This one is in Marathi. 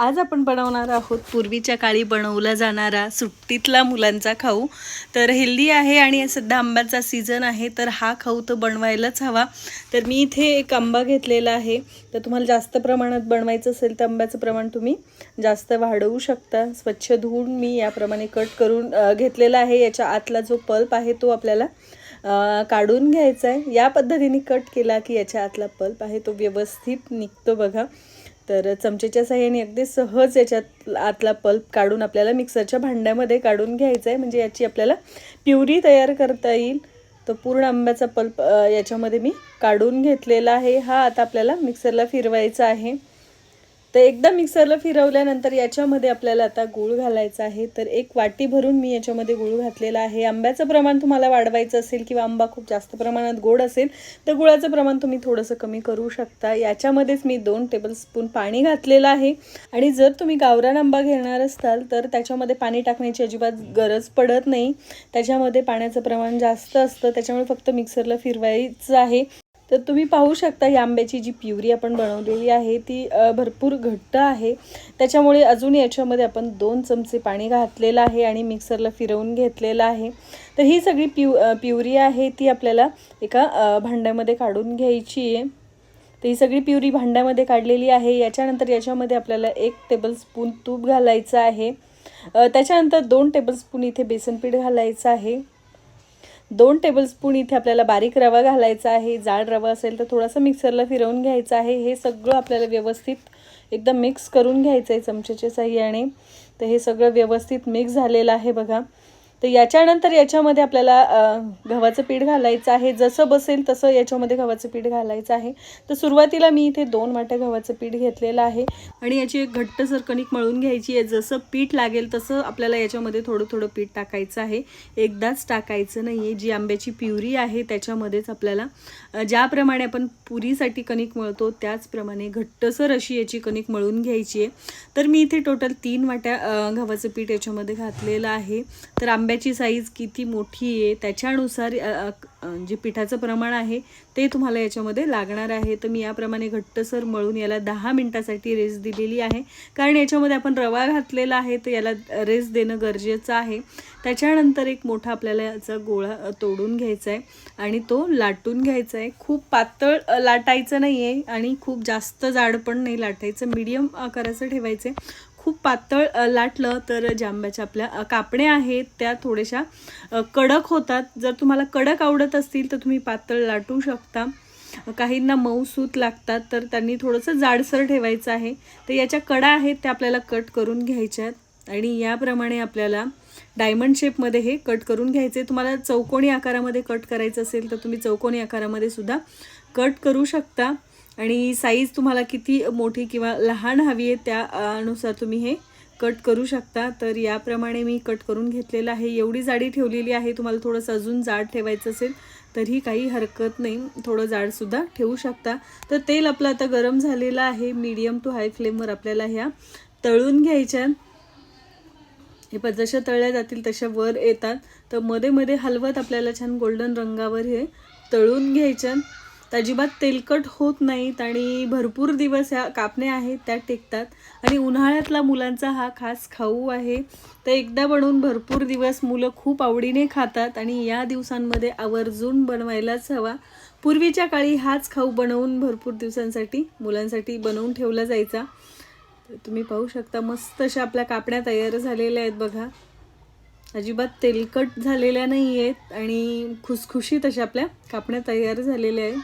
आज आपण बनवणार आहोत पूर्वीच्या काळी बनवला जाणारा सुट्टीतला मुलांचा खाऊ. तर हेल्दी आहे आणि सध्या आंब्याचा सीझन आहे तर हा खाऊ तर बनवायलाच हवा. तर मी इथे एक आंबा घेतलेला आहे. तर तुम्हाला जास्त प्रमाणात बनवायचं असेल तर आंब्याचं प्रमाण तुम्ही जास्त वाढवू शकता. स्वच्छ धुवून मी याप्रमाणे कट करून घेतलेला आहे. याच्या आतला जो पल्प आहे तो आपल्याला काढून घ्यायचा आहे. या पद्धतीने कट केला की याच्या आतला पल्प आहे तो व्यवस्थित निघतो बघा. तर चमचेच्या साह्याने अगदी सहज याच्यात आतला पल्प काढून आपल्याला मिक्सरच्या भांड्यामध्ये काढून घ्यायचा आहे म्हणजे याची आपल्याला प्युरी तयार करता येईल. तर पूर्ण आंब्याचा पल्प याच्यामध्ये मी काढून घेतलेला आहे. हा आता आपल्याला मिक्सरला फिरवायचा आहे. तर एकदा मिक्सरला फिरवल्यानंतर याच्यामध्ये आपल्याला आता गूळ घालायचा आहे. तर एक वाटी भरून मी याच्यामध्ये गूळ घातलेला आहे. आंब्याचं प्रमाण तुम्हाला वाढवायचं असेल किंवा आंबा खूप जास्त प्रमाणात गोड असेल तर गुळाचं प्रमाण तुम्ही थोडंसं कमी करू शकता. याच्यामध्येच मी दोन टेबलस्पून पाणी घातलेलं आहे. आणि जर तुम्ही गावरान आंबा घेणार असाल तर त्याच्यामध्ये पाणी टाकण्याची अजिबात गरज पडत नाही. त्याच्यामध्ये पाण्याचं प्रमाण जास्त असतं. त्याच्यामुळे फक्त मिक्सरला फिरवायचं आहे. तर तुम्ही पाहू शकता ही आंब्याची जी प्युरी आपण बनवलेली आहे ती भरपूर घट्ट आहे. त्याच्यामुळे अजून याच्यामध्ये आपण दोन चमचे पाणी घातलेलं आहे आणि मिक्सरला फिरवून घेतलेलं आहे. तर ही सगळी प्यु प्युरी आहे ती आपल्याला एका भांड्यामध्ये काढून घ्यायची आहे. तर ही सगळी प्युरी भांड्यामध्ये काढलेली आहे. याच्यानंतर याच्यामध्ये आपल्याला एक टेबलस्पून तूप घालायचं आहे. त्याच्यानंतर दोन टेबलस्पून इथे बेसन पीठ घालायचं आहे. दोन टेबलस्पून इथे आपल्याला बारीक रवा घालायचा आहे जाड रवा असेल तर थोडासा मिक्सरला फिरवून घ्यायचा आहे. हे सगळं आपल्याला व्यवस्थित एकदम मिक्स करून घ्यायचं आहे चमच्याच्या साह्याने तर हे सगळं व्यवस्थित मिक्स झालेलं आहे बघा. तर याच्यानंतर याच्यामध्ये आपल्याला गव्हाचं पीठ घालायचं आहे. जसं बसेल तसं याच्यामध्ये गव्हाचं पीठ घालायचं आहे. तर सुरुवातीला मी इथे दोन वाट्या गव्हाचं पीठ घेतलेलं आहे. आणि याची एक घट्टसर कणिक मळून घ्यायची आहे. जसं पीठ लागेल तसं आपल्याला याच्यामध्ये थोडं थोडं पीठ टाकायचं आहे. एकदाच टाकायचं नाही आहे जी आंब्याची प्युरी आहे त्याच्यामध्येच आपल्याला ज्याप्रमाणे आपण पुरीसाठी कणिक मळतो त्याचप्रमाणे घट्टसर अशी याची कणिक मळून घ्यायची आहे. तर मी इथे टोटल तीन वाट्या गव्हाचं पीठ याच्यामध्ये घातलेलं आहे. तर आंब्याची साईज किती मोठी आहे त्याच्यानुसार जे पिठाचं प्रमाण आहे ते तुम्हाला याच्यामध्ये लागणार आहे. तर मी याप्रमाणे घट्टसर मळून याला दहा मिनटासाठी रेस्ट दिलेली आहे. कारण याच्यामध्ये आपण रवा घातलेला आहे तर याला रेस्ट देणं गरजेचं आहे. त्याच्यानंतर एक मोठा आपल्याला याचा गोळा तोडून घ्यायचा आहे. आणि तो लाटून घ्यायचा आहे. खूप पातळ लाटायचं नाही आहे आणि खूप जास्त जाड पण नाही लाटायचं. मीडियम आकाराचं ठेवायचं आहे खूप पातळ लाटलं तर जांब्याच्या आपल्या कापण्या आहेत. त्या थोड्याशा कडक होतात. जर तुम्हाला कडक आवडत असतील तर तुम्ही पातळ लाटू शकता. काहींना मऊ सूत लागतात तर त्यांनी थोडंसं जाडसर ठेवायचं आहे. तर याच्या कडा आहेत त्या आपल्याला कट करून घ्यायच्या आहेत आणि याप्रमाणे आपल्याला डायमंड शेपमध्ये हे कट करून घ्यायचे. तुम्हाला चौकोनी आकारामध्ये कट करायचं असेल तर तुम्ही चौकोनी आकारामध्ये सुद्धा कट करू शकता. आणि साईज तुम्हाला किती मोठी किंवा लहान हवी आहे त्यानुसार तुम्ही हे कट करू शकता. तर याप्रमाणे मी कट करून घेतलेलं आहे. एवढी जाडी ठेवलेली आहे तुम्हाला थोडंसं अजून जाड ठेवायचं असेल तरी काही हरकत नाही. थोडं जाडसुद्धा ठेवू शकता. तर तेल आपलं आता गरम झालेलं आहे. मीडियम टू हाय फ्लेमवर आपल्याला ह्या तळून घ्यायच्या हे पण जशा तळल्या जातील तशा वर येतात. तर मध्ये मध्ये हलवत आपल्याला छान गोल्डन रंगावर हे तळून घ्यायच्या अजिबात तेलकट होत नाहीत आणि भरपूर दिवस ह्या कापण्या आहेत त्या टेकतात. आणि उन्हाळ्यातला मुलांचा हा खास खाऊ आहे. तर एकदा बनवून भरपूर दिवस मुलं खूप आवडीने खातात आणि या दिवसांमध्ये आवर्जून बनवायलाच हवा. पूर्वीच्या काळी हाच खाऊ बनवून भरपूर दिवसांसाठी मुलांसाठी बनवून ठेवला जायचा. तुम्ही पाहू शकता मस्त अशा आपल्या कापण्या तयार झालेल्या आहेत बघा. अजिबात तेलकट झालेल्या नाही आहेत आणि खुसखुशीत अशा आपल्या कापण्या तयार झालेल्या आहेत.